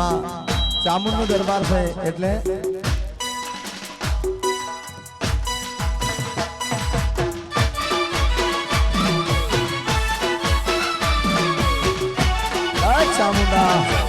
માં ચામુંડનો દરબાર છે એટલે ચામુંડા.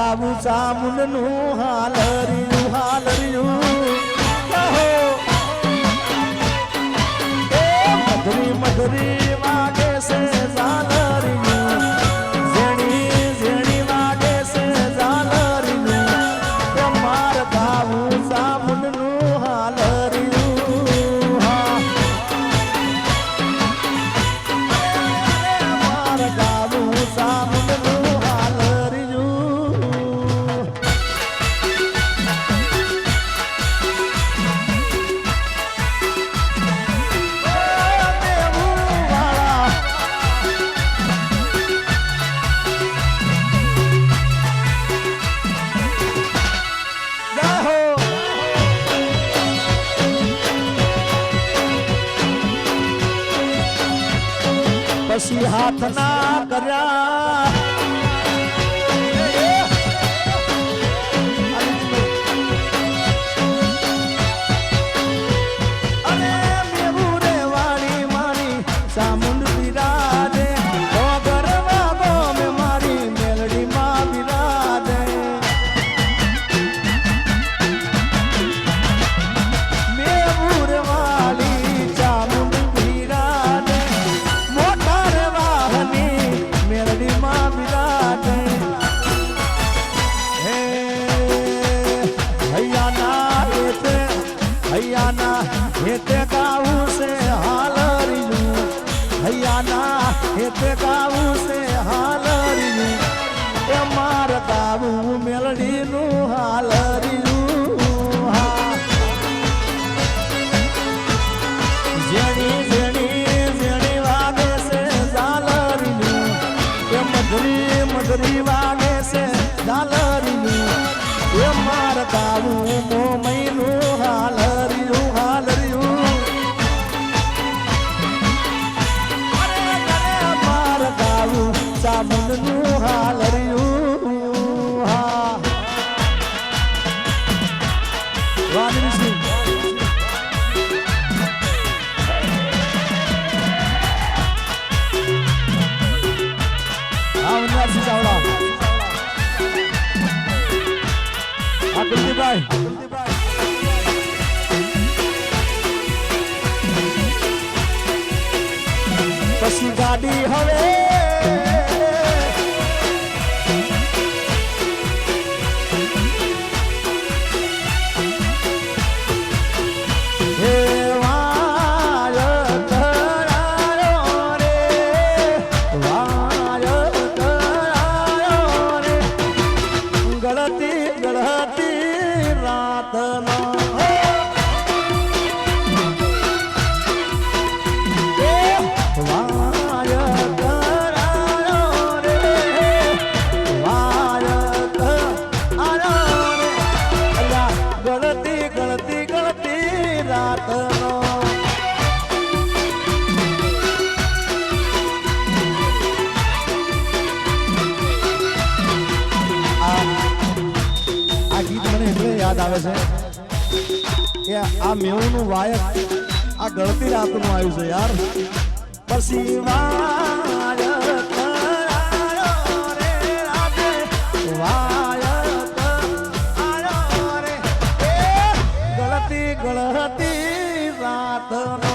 ગાવું સામુંડનું હાલ રહ્યું હાલ રહ્યું મધરી મધરી. પછી હાથ ના કર્યા. યાદ આવે છે? કે આ મેવનું વાયર આ ગળતી રાતનું આવ્યું છે યાર. પછી ગળતી ગળતી રાત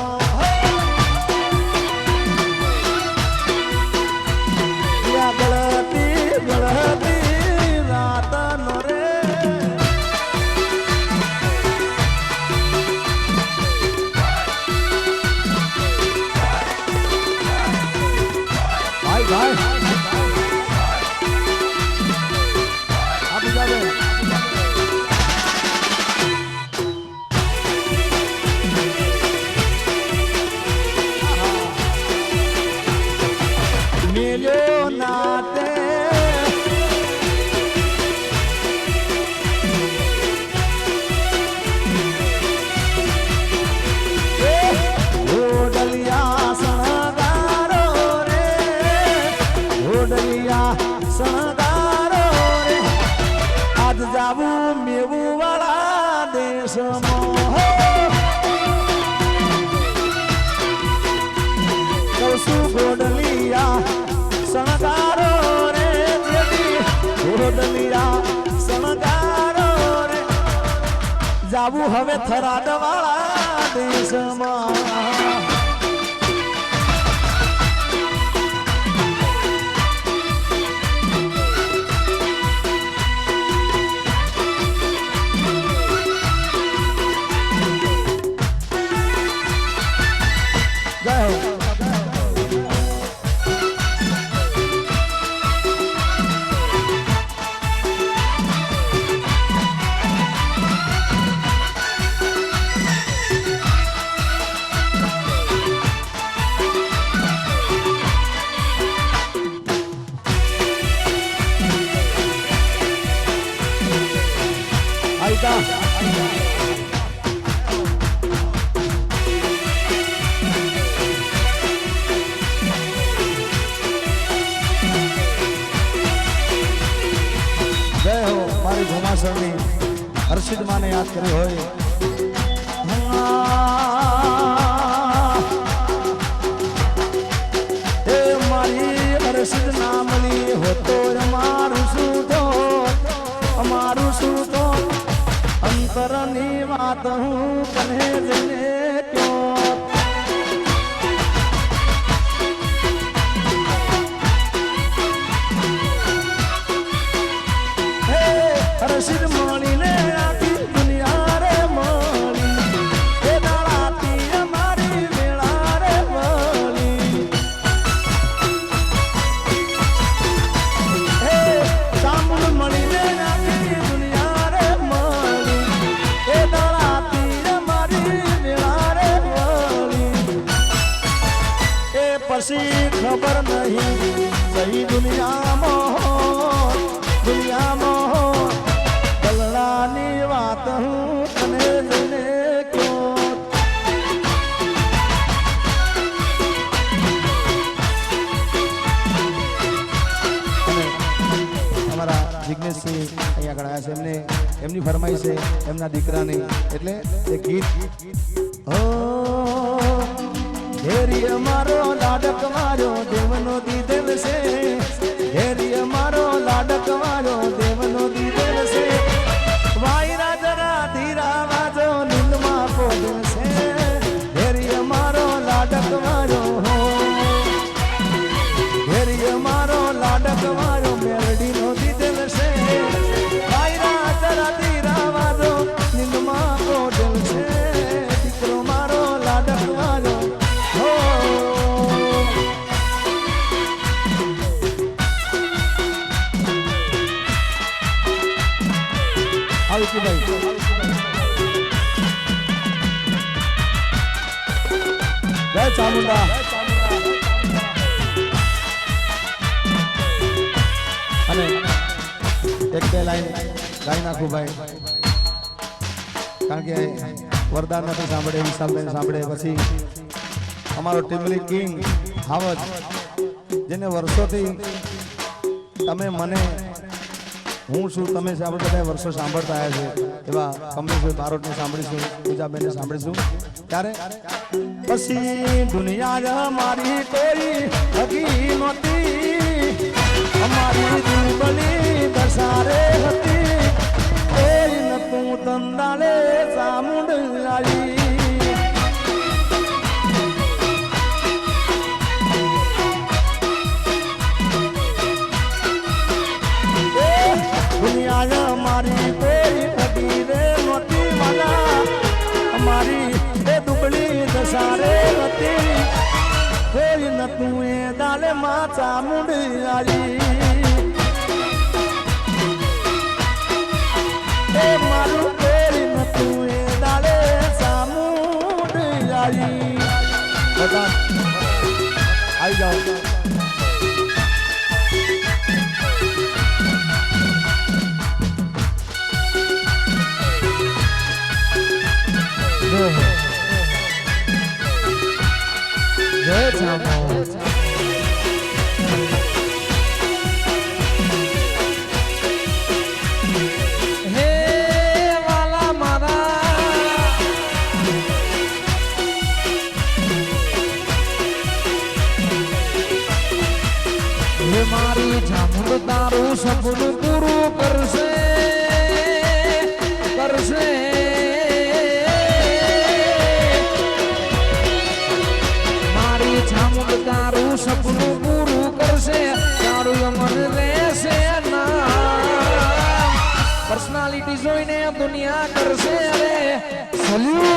માં તો હું કને જઈને એમના દીકરાની. એટલે એ ગીત આવશીભાઈ જય ચામુંડા. અને એક બે લાઈન ગાઈ નાખું ભાઈ. કારણ કે વરદાન નથી સાંભળે, વિશાલબેન સાંભળે. પછી અમારો ટીમલી કિંગ હાવજ, જેને વર્ષોથી તમે મને હું છું, તમે આપણે બધા વર્ષો સાંભળતા આવ્યા છે, એવા કમલેશભાઈ બારોટને સાંભળીશું, પૂજાબેનને સાંભળીશું. ત્યારે પછી દુનિયા મારી કોઈ હકી નહોતી અમારી દુર્બલી દશારે હતી. તારી એ મારું પેરી નતું એ દાડે સામુડ આવી બધા આવી જાઓ. Good time. તું સપનું પૂરું કરશે કરશે. મારી છામુક તારું સપનું પૂરું કરશે, તારું અમર રહેશે પર્સનાલિટી જોઈને દુનિયા કરશે. અરે, સલ્યુ.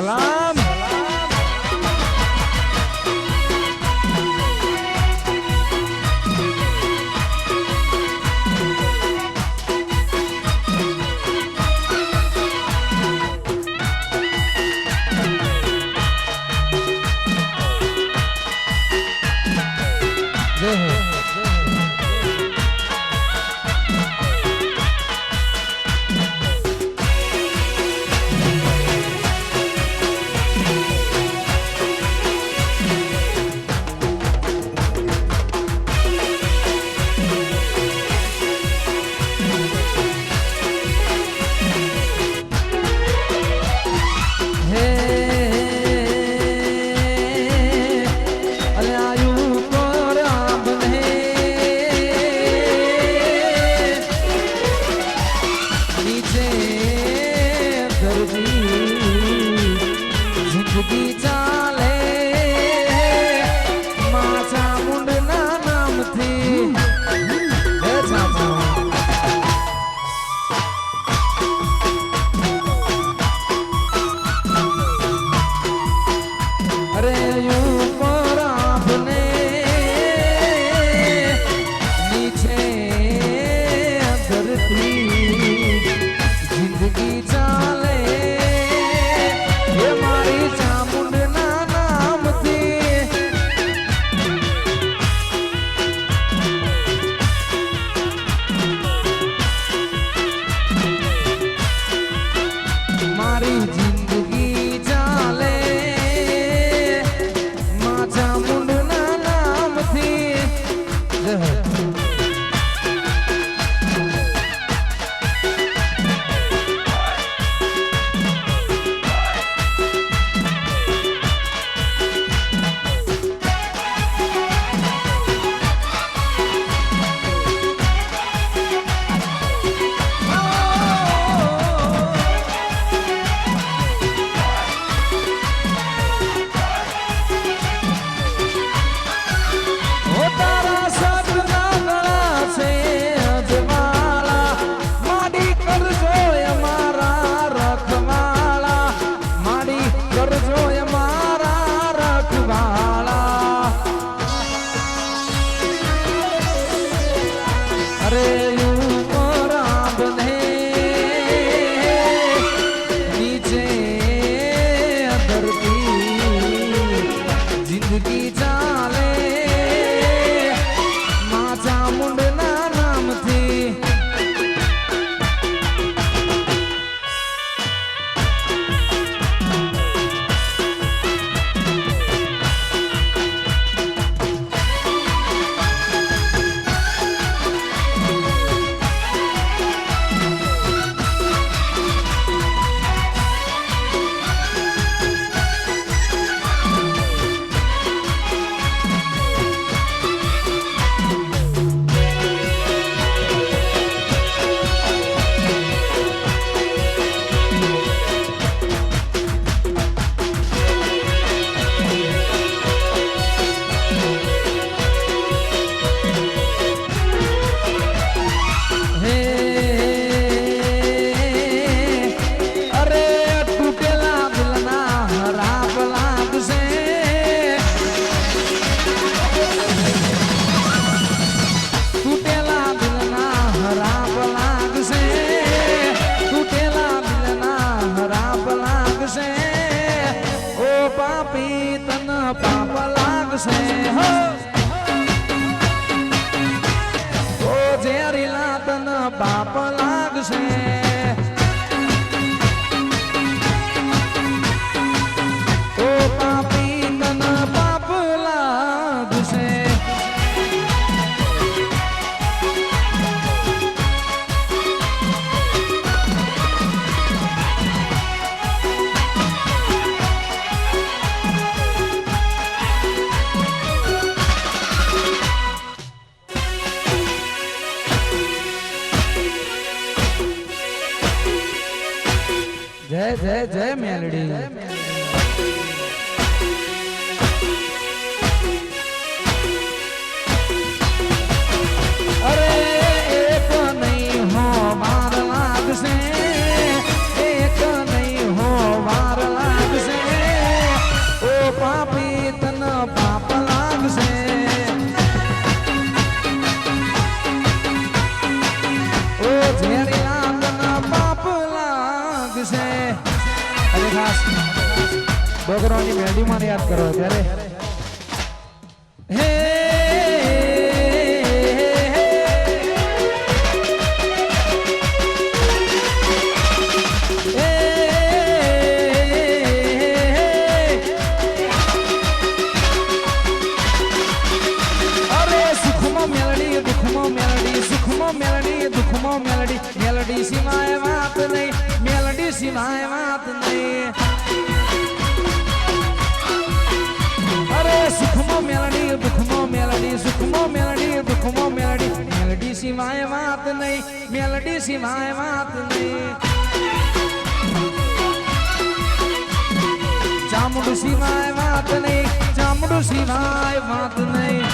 lá. મેલડીમાં યાદ કરો ત્યારે. હે મેલડી. મેલડી સિવાય વાત નહીં મેલડી સિવાય વાત નહીં. સિવાય વાત નહીં, મેલડી સિવાય વાત નહીં. ચામડું સિવાય વાત નહીં, ચામડું સિવાય વાત નહીં.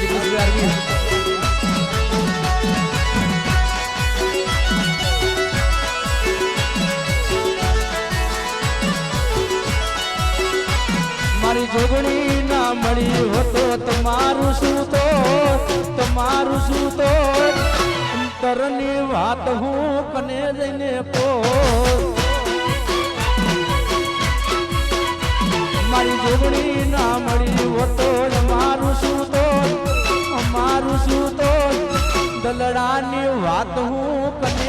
દીકરી આરવી મારી જોગણી ના મળી હોતો તમારું શું તો? તમારું શું તો? અંતરની વાત હું કને જઈને કો જોગણી ના મળી હોતો મારું શું તો મારું શું તો દલડાની વાત હું કને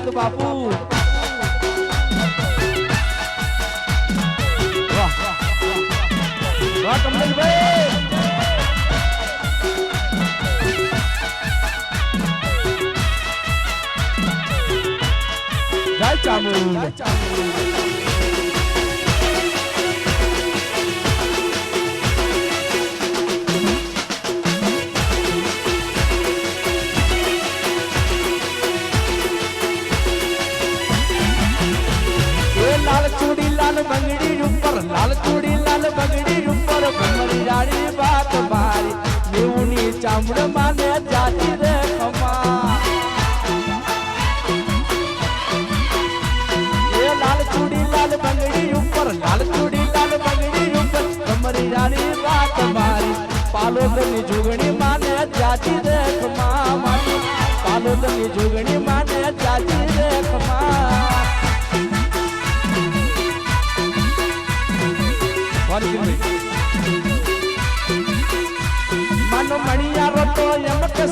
કોત બાપુ. વાહ. વાહ કમલેશભાઈ. જય ચામુંડ.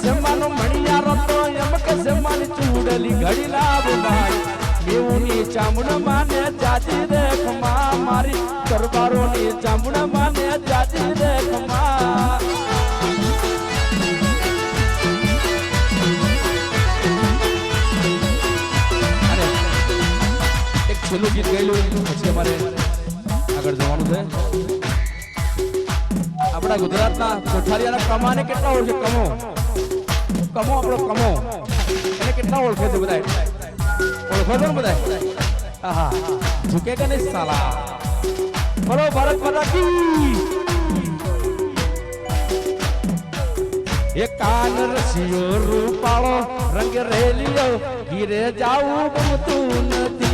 જમવાનો મણિયારો તો એમ કે જમવાની ચૂડલી ઘડી લાવ ભાઈ મેવની ચામડ માને જાજી દેખમાં મારી. દરબારોની ચામડ માને જાજી દેખમાં. છેલ્લું ગીત ગયેલું પછી અમારે આગળ જવાનું છે. આપણા ગુજરાતના કોઠારીયાના કમાને કેટલા હોય છે? કમો. कमो अपन कमो एने कितना ओळखे दे बदाय ओळखो दे बदाय आहा झुके कने साला बोलो भारत माता की ये कान रसियो रूपालो रंग रेलियो गिरे जाऊ बम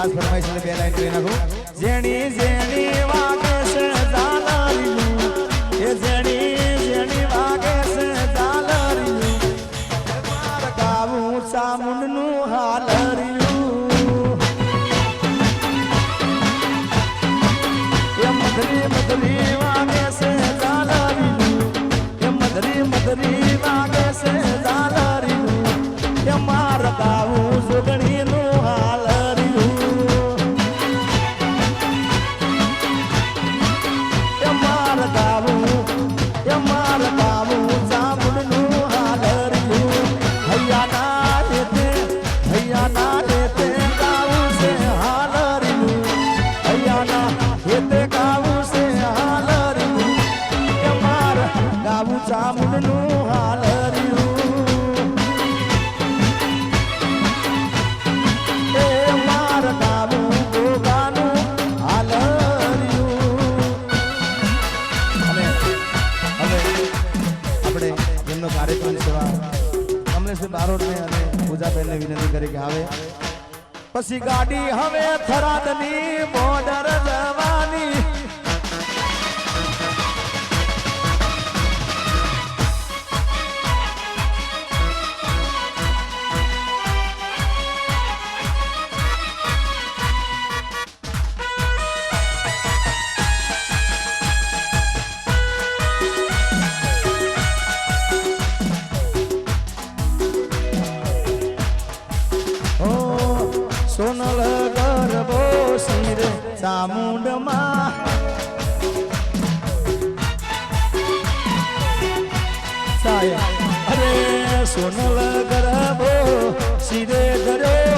ખાસ ફરમાઈશ બે લાઈન જોઈ નાખું. જેણી જેણી. પછી ગાડી હવે થરાદની બોર્ડર જવાની. મોઢમાં સાહેબ અરે સોનલ ગરબો શિરે ગર્યો